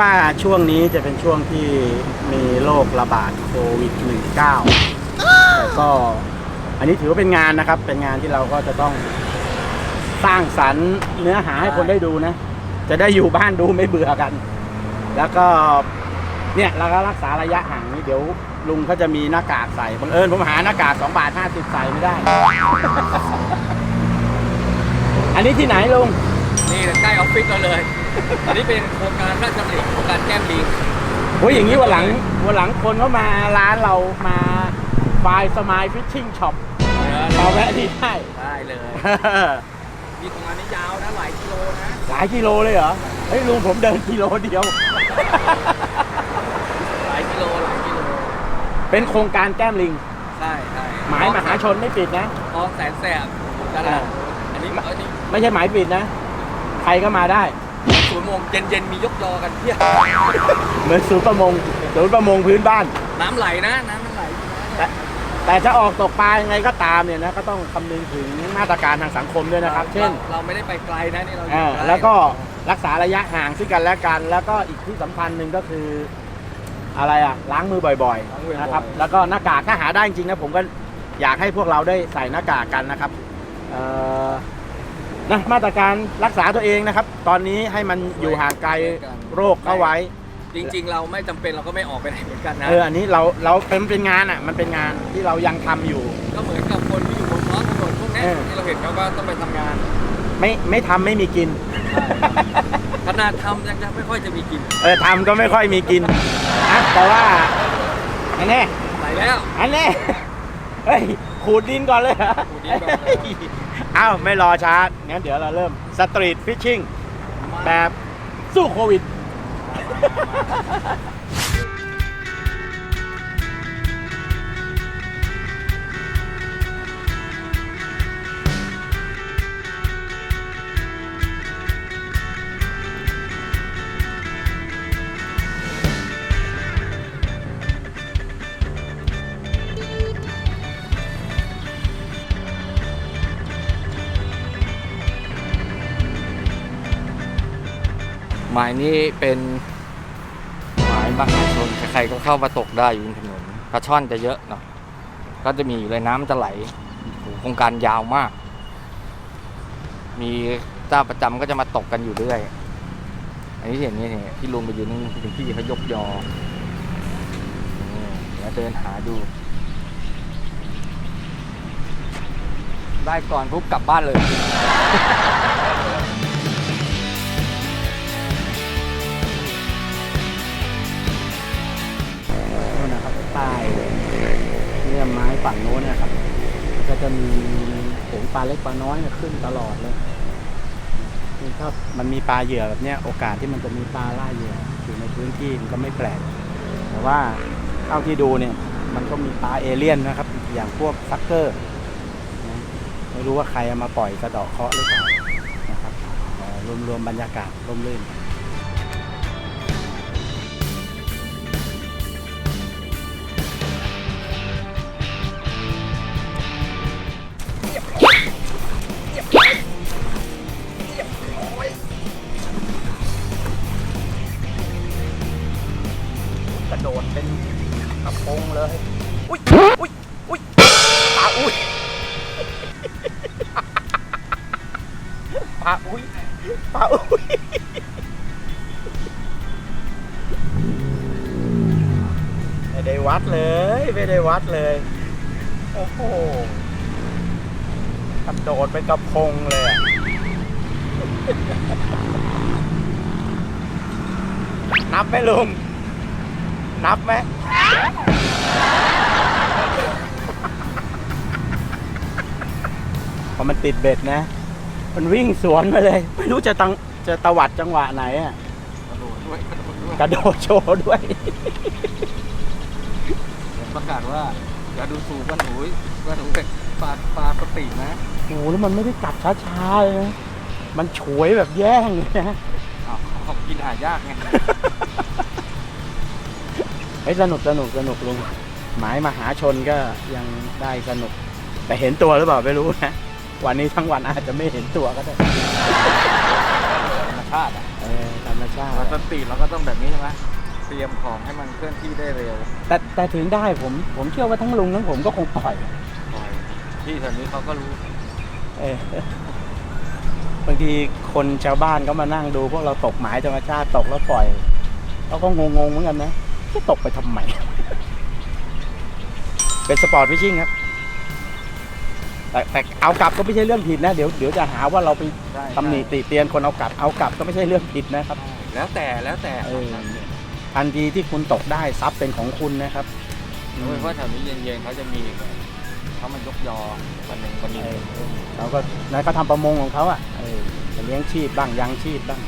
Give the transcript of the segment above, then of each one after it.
ว่าช่วงนี้จะเป็นช่วงที่มีโรคระบาดโควิด -19 แต่ก็อันนี้ถือว่าเป็นงานนะครับ เป็นงานที่เราก็จะต้องสร้างสรรค์เนื้อหาให้คนได้ดูนะ จะได้อยู่บ้านดูไม่เบื่อกัน แล้วก็เนี่ยเราก็รักษาระยะห่างนี่เดี๋ยวลุงเขาจะมีหน้ากากใส่บังเอิญผมหาหน้ากาก2บาท50ใส่ไม่ได้ อันนี้ที่ไหนลุง นี่ใกล้ออฟฟิศเราเลย อันนี้เป็นโครงการพระราชดำริโครงการแก้มลิงโอ้ยอย่างนี้วันหลังวันหลังคนเขามาร้านเรามาไฟสมายฟิชชิ่งช็อปมาแวะที่ได้ได้เลย มีตรงนี้ยาวนะหลายกิโลนะ หลายกิโลเลยเหรอ เฮ้ยลุงผมเดินกิโลเดียว หลายกิโลหลายกิโล เป็นโครงการแก้มลิง ใช่ใช่หมายมหาชนไม่ปิดนะคลองแสนแสบด้านหลังอันนี้อันนี้ไม่ใช่หมายปิดนะ ใครก็มาได้ ศูนย์โมงเย็นเย็นๆมียกยอกันเพียบเหมือนศูนย์ประมงศูนย์ประมงพื้นบ้าน น้ำไหลนะน้ำมันไหลอยู่นะแต่แต่จะออกตกปลายังไงก็ตามเนี่ยนะก็ต้องคำนึงถึงมาตรการทางสังคมด้วยนะครับ เช่น เราไม่ได้ไปไกลนะนี่เราอยู่อ่าใกแล้วก็รักษาระยะห่างซึ่งกันและกัน แล้วก็อีกที่สำคัญหนึ่งก็คืออะไรอะล้างมือบ่อยๆนะครับ แล้วก็หน้ากากถ้าหาได้จริงๆนะผมก็อยากให้พวกเราได้ใส่หน้ากากกันนะครับเอ่อ นะมาตรการรักษาตัวเองนะครับ ตอนนี้ให้มันอยู่ห่างไกลโรคเข้าไว้ จริง ๆ เราไม่จำเป็นเราก็ไม่ออกไปไหนเหมือนกันนะเอออันนี้เราเราเป็นเป็นงานอะมันเป็นงานที่เรายังทำอยู่ ก็เหมือนกับคนที่อยู่บนท้องถนนพวกเนี้ยเออที่เราเห็นเขาก็ต้องไปทำงาน ไม่ไม่ทำไม่มีกินขนาดทำยังจะไม่ค่อยจะมีกิน เออทำก็ไม่ค่อยมีกินนะแต่ว่าอันนี้ไหลแล้วอันนี้เฮ้ย ขูดดินก่อนเลยเหรอขูดดินก่อนเลยเอ้าไม่รอช้างั้นเดี๋ยวเราเริ่มสตรีทฟิชชิ่งแบบสู้โควิด หมายนี้เป็นหมายมหาชนใครๆก็เข้ามาตกได้อยู่บนถนนปลาช่อนจะเยอะเนาะก็จะมีอยู่เลยน้ำจะไหลโครงการยาวมาก มีเจ้าประจำก็จะมาตกกันอยู่เรื่อยอันนี้เห็นนี่เนี่ยที่ลุงไปอยู่นี่เป็นพี่เขายกยอเดี๋ยวเดินหาดู ได้ก่อนปุ๊บกลับบ้านเลย นู่นนะครับป้เนี่ยไม้ฝั่งโน้นนะครับ ก็จะมีโขงปลาเล็กปลาน้อยขึ้นตลอดเลยนี่ถ้ามันมีปลาเหยื่อแบบเนี้ยโอกาสที่มันจะมีปลาล่าเหยื่ออยู่ในพื้นที่มันก็ไม่แปลก แต่ว่าเท่าที่ดูเนี่ย มันก็มีปลาเอเลี่ยนนะครับ อย่างพวกซักเกอร์ไม่รู้ว่าใครเอามาปล่อยกระเดาะเคาะหรือเปล่านะครับรวมๆบรรยากาศร่มรื่น โดดเป็นกระโปรงเลย อุ้ย อุ้ย อุ้ยปลาอุ้ยปลาอุ้ยปลาอุ้ยไม่ได้วัดเลย ไม่ได้วัดเลย โอ้โหกระโดดเป็นกระพงเลยอะนับไหมลุง นับไหมพอมันติดเบ็ดนะ มันวิ่งสวนมาเลย ไม่รู้จะตังจะตวัดจังหวะไหนอะกระโดดด้วยกระโดดด้วยกระโดดโชว์ด้วย ประกาศว่า อย่าดูถูกว่าหนูว่าหนูเป็นปลาปลาสตินะโอ้โหแล้วมันไม่ได้กัดช้าๆเลยนะมันฉวยแบบแย่งเลยนะ อ้าวเขากินอาหารยากไงเฮ้ยสนุกสนุกสนุกลุงหมายมหาชนก็ยังได้สนุก แต่เห็นตัวหรือเปล่าไม่รู้นะ วันนี้ทั้งวันอาจจะไม่เห็นตัวก็ได้ธรรมชาติอะเออธรรมชาติเราสปีดเราก็ต้องแบบนี้ใช่ไหมเตรียมของให้มันเคลื่อนที่ได้เร็วแต่แต่ถึงได้ผมผมเชื่อว่าทั้งลุงทั้งผมก็คงปล่อยปล่อยที่แถวนี้เขาก็รู้เออบางทีคนชาวบ้านก็มานั่งดูพวกเราตกหมายธรรมชาติตกแล้วปล่อยเขาก็งงๆเหมือนกันนะ จะตกไปทำไม เป็นสปอร์ตฟิชชิ่งครับ แต่แต่เอากลับก็ไม่ใช่เรื่องผิดนะ เดี๋ยวเดี๋ยวจะหาว่าเราไปใช่ตำหนิติเตียนคนเอากลับ เอากลับก็ไม่ใช่เรื่องผิดนะครับ แล้วแต่แล้วแต่เออทันทีที่คุณตกได้ทรัพย์เป็นของคุณนะครับรู้ไหมว่าแถวนี้เย็นๆเขาจะมีเขามันยกยอวันหนึ่งวันหนึ่งเออเขาก็นายก็ทำประมงของเขาอะเออจะเลี้ยงชีพบ้างยังชีพบ้าง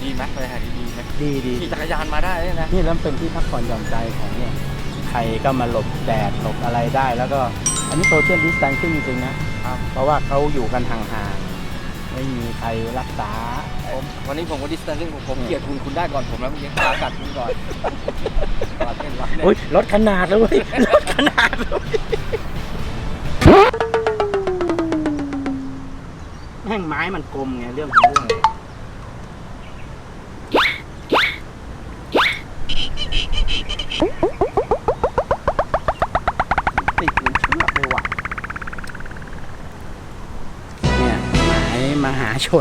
ดีไหมไปหาที่ดี ไหมดีดีขี่จักรยานมาได้เนี่ยนะ นี่แล้วเป็นที่พักผ่อนหย่อนใจของเนี่ยใครก็มาหลบแดดหลบอะไรได้ แล้วก็อันนี้โซเชียลดิส a ทนซิ่งจริงๆนะครับ เพราะว่าเขาอยู่กันห่างๆไม่มีใครรักษา ผมวันนี้ผมก็ดิสแตนซิ่งผมเกลียดคุณคุณได้ก่อนผมแล้วเมื่อกี้ขากัดคุณก่อนก่อนเต้นรักเนี่ยโอ้ยลดขนาดแล้วเว้ยลดขนาดแล้วเว้ยแม่งไม้มันกลมไงเรื่องของเรื่อง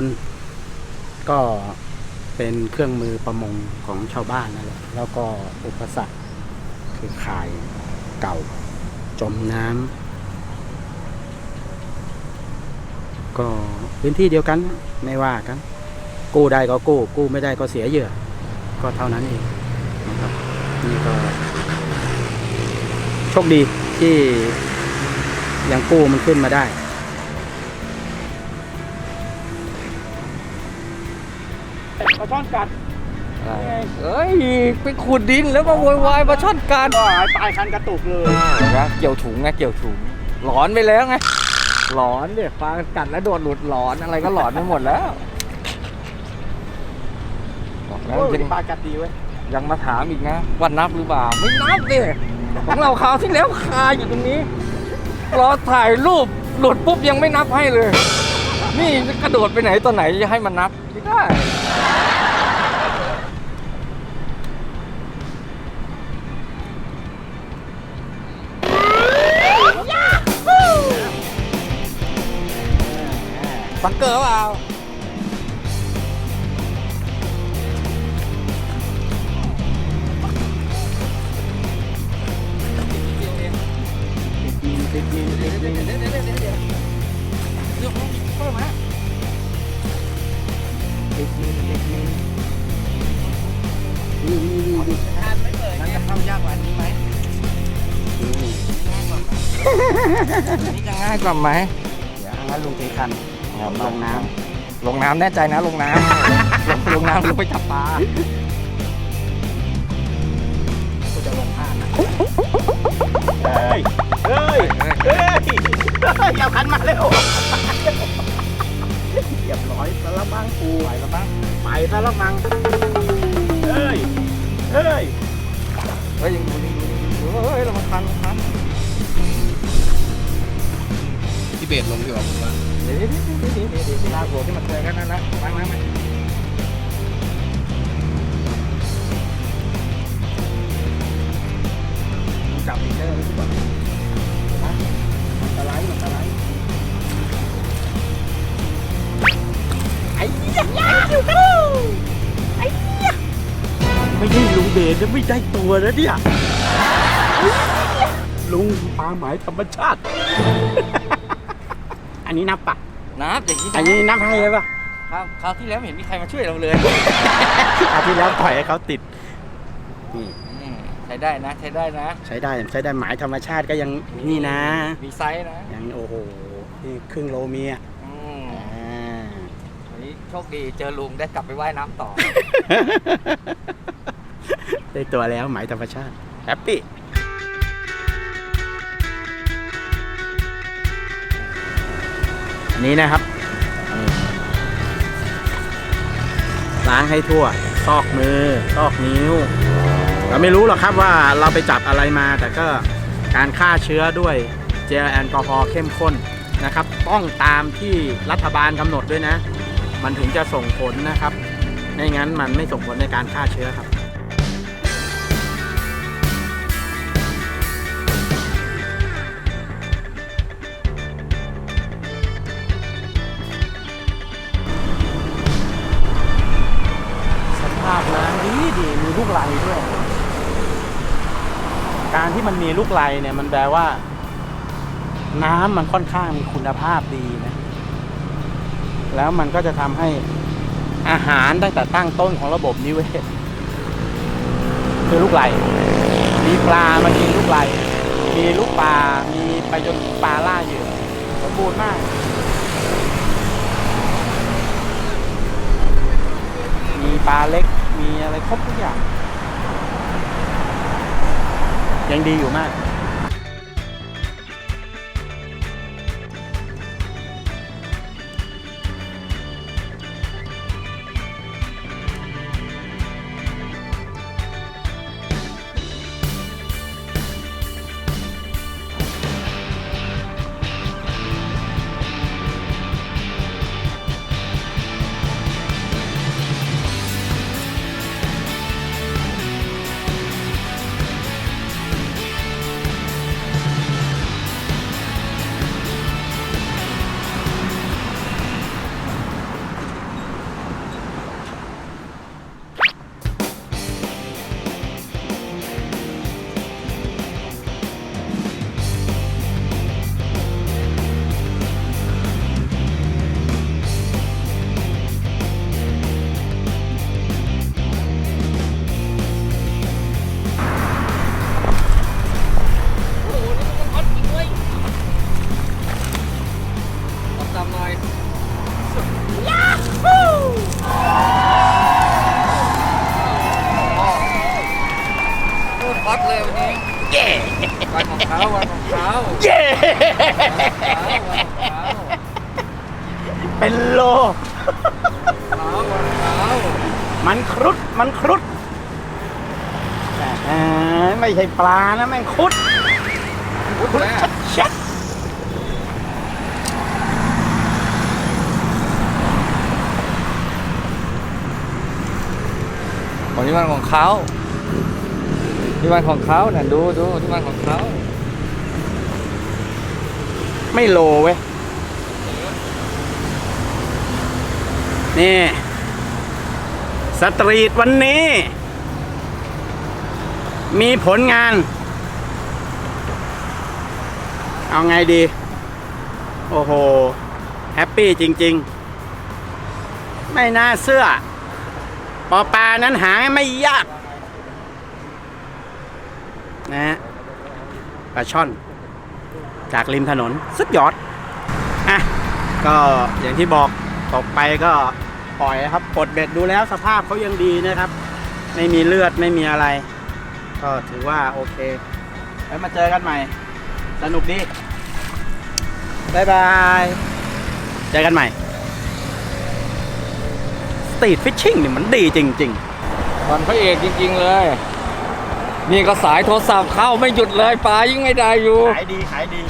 น ก็เป็นเครื่องมือประมงของชาวบ้านนั่นแหละแล้วก็อุปสรรคคือขายเก่าจมน้ำก็พื้นที่เดียวกันไม่ว่ากัน กู้ได้ก็กู้ กู้ไม่ได้ก็เสียเหยื่อ ก็เท่านั้นเองนะครับนี่ก็โชคดีที่ยังกู้มันขึ้นมาได้ ช่อนกัดเอ้ยไปขุดดินแล้วมาโวยวายมาช่อนกันก็หายปลายคันกระตุกเลยนะเกี่ยวถุงไงเกี่ยวถุงหลอนไปแล้วไงหลอนเนี่ยปลากัดแล้วโดนหลุดหลอนอะไรก็หลอนไปหมดแล้วบอกแล้วโอ้ยยังปลากัดดีเว้ยยังมาถามอีกนะว่านับหรือเปล่าไม่นับดิของเราคราวที่แล้วคาอยู่ตรงนี้รอถ่ายรูปหลุดปุ๊บยังไม่นับให้เลย นี่จะกระโดดไปไหนตอนไหนจะให้มันนับไม่ได้ สังเกอร์เปล่าติดนินติดนินติดนินเดี๋ยวเดี๋ยวเดี๋ยวเดี๋ยวเดี๋ยวเพิ่มฮะติดนินติดนินนี่นี่นี่นี่ทานไม่เปิดจะเข้ายากกว่านี้ไหมนี่นี่จะง่ายกว่าไหมเดี๋ยวงั้นลุงตีคัน ลงน้ลงน้ำแน่ใจนะลงน้ำ ลงลงน้ำลงไปจับปลาำกูจะลงท่านะเฮ้ย เฮ้ย เฮ้ยเฮ้ยอย่าคันมาเร็วเรียบร้อยซะละมั้งกูไปละมั้งไปซะละมั้งเฮ้ย เฮ้ย เฮ้ยยังดูยังดูยังดูเฮ้ยเรามาทันเราทันที่เบสลงดีกว่าผมว่าเดี๋ยวเดี๋ยวเดี๋ยวเดี๋ยวเดี๋ยวเวลาหัวที่มันเคยกันนั่นนะมามามจับอีกได้เลยทุกคนสไลด์มันสไลด์ไอ้เหี้ยยากอยู่กูไอ้เหี้ยไม่ใช่ลุงเดชนะไม่ได้ตัวนะเนี่ยลุงปลาหมายธรรมชาติ อันนี้นับปะนับอย่างนี้อันนี้นับให้เลยปะครับคราวที่แล้วไม่เห็นมีใครมาช่วยเราเลยอาทิตย์แล้วปล่อยให้เขาติดนี่อืมใช้ได้นะใช้ได้นะ ใช้ได้ใช้ได้หมายธรรมชาติก็ยังนี่นะ มีไซส์นะยังโอ้โหนี่ครึ่งโลเมียอืมอ่าวันนี้โชคดีเจอลุงได้กลับไปว่ายน้ำต่อ ได้ตัวแล้วหมายธรรมชาติแฮปปี้ นนี้นะครับล้างให้ทั่ว ซอกมือ ซอกนิ้ว เราไม่รู้หรอกครับว่าเราไปจับอะไรมา แต่ก็การฆ่าเชื้อด้วยเจลแอลกอฮอล์เข้มข้นนะครับ ต้องตามที่รัฐบาลกำหนดด้วยนะ มันถึงจะส่งผลนะครับ ไม่งั้นมันไม่ส่งผลในการฆ่าเชื้อครับ ดีดีมีลูกไหลด้วย การที่มันมีลูกไหลเนี่ย มันแปลว่า น้ำมันค่อนข้างมีคุณภาพดีนะ แล้วมันก็จะทำให้อาหารตั้งแต่ตั้งต้นของระบบนิเวศคือลูกไหลมีปลามากินลูกไหลมีลูกปลา มีไปจนปลาล่าเหยื่อสมบูรณ์มาก มีปลาเล็ก มีอะไรครบทุกอย่าง ยังดีอยู่มาก เป็นโลเขาวันของเขามันครุฑมันครุฑแต่ไม่ใช่ปลานะแม่งครุฑพุทธแม่ชัดวันนี้วันของเขานี่วันของเขาเนี่ยดูดูนี่วันของเขา ไม่โลเว้ย นี่ สตรีทวันนี้ มีผลงาน เอาไงดี โอ้โห แฮปปี้จริง ๆ ไม่น่าเสื้อ ปอปลานั้นหาไม่ยากนะฮะปลาช่อน จากริมถนน สุดยอด อะ ก็อย่างที่บอก ตกไปก็ปล่อยนะครับปลดเบ็ดดูแล้วสภาพเขายังดีนะครับ ไม่มีเลือดไม่มีอะไร ก็ถือว่าโอเค แล้วมาเจอกันใหม่ สนุกดีบายบายเจอกันใหม่สตรีทฟิชชิ่งนี่มันดีจริงๆวันพระเอกจริง ๆ เลย นี่ก็สายโทรศัพท์เข้าไม่หยุดเลยปลายิ่งไม่ได้อยู่ๆขายดีขายดี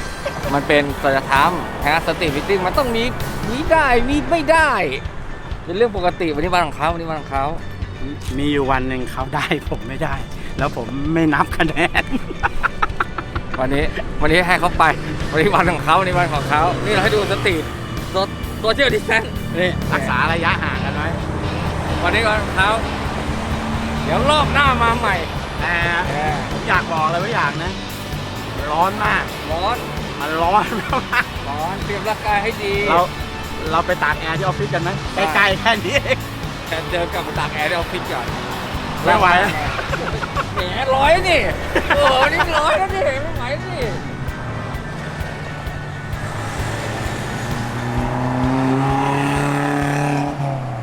มันเป็นสัจธรรมฮะสติฟิตติ้งมันต้องมีมีได้มีไม่ได้ เป็นเรื่องปกติวันนี้วันของเขาวันนี้วันของเขามีอยู่วันหนึ่งเขาได้ผมไม่ได้ แล้วผมไม่นับคะแนน วันนี้วันนี้ให้เขาไปวันนี้วันของเขาวันนี้วันของเขานี่เราให้ดูสติตัวตัวเที่ยวดิสแทนนี่รักษาระยะห่างกันไว้วันนี้วันของเขาเดี๋ยวรอบหน้ามาใหม่ แต่แหมผมอยากบอกเลยว่าอย่างนะ ร้อนมาก ร้อนมันร้อนมากร้อนเตรียมร่างกายให้ดีเราเราไปตากแอร์ที่ออฟฟิศกันไหมใกล้ๆแค่นี้เองแต่เดินกลับมาตากแอร์ในออฟฟิศก่อนไม่ไหวแล้วแหมร้อยนี่โอ้โหนี่ร้อยแล้วนี่ไม่ไหวนี่